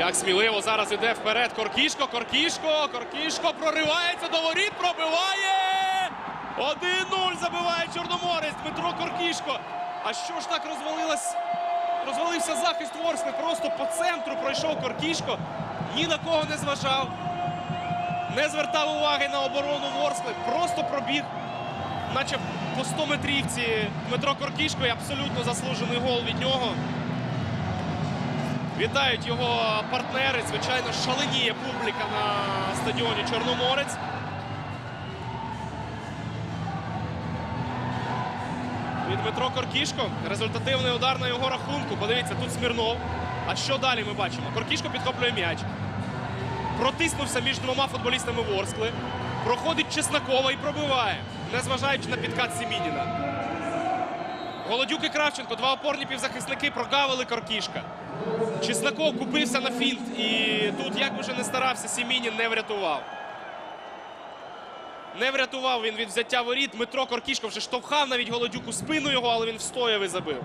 Як сміливо зараз іде вперед Коркішко, Коркішко, Коркішко проривається до воріт, пробиває! 1-0 забиває Чорноморець Дмитро Коркішко. А що ж так розвалилась? Розвалився захист Ворскли. Просто по центру пройшов Коркішко. Ні на кого не зважав. Не звертав уваги на оборону Ворскли. Просто пробіг, наче по 100 метрівці Дмитро Коркішко і абсолютно заслужений гол від нього. Вітають його партнери. Звичайно, шаленіє публіка на стадіоні Чорноморець. І Дмитро Коркішко. Результативний удар на його рахунку. Подивіться, тут Смірнов. А що далі ми бачимо? Коркішко підхоплює м'яч. Протиснувся між двома футболістами Ворскли. Проходить Чеснокова і пробиває, незважаючи на підкат Сімініна. Голодюк і Кравченко, два опорні півзахисники, прогавили Коркішка. Чесноков купився на фінт, і тут, як би вже не старався, Сімінін не врятував. Не врятував він від взяття воріт. Дмитро Коркішко вже штовхав навіть Голодюку спину його, але він встояв і забив.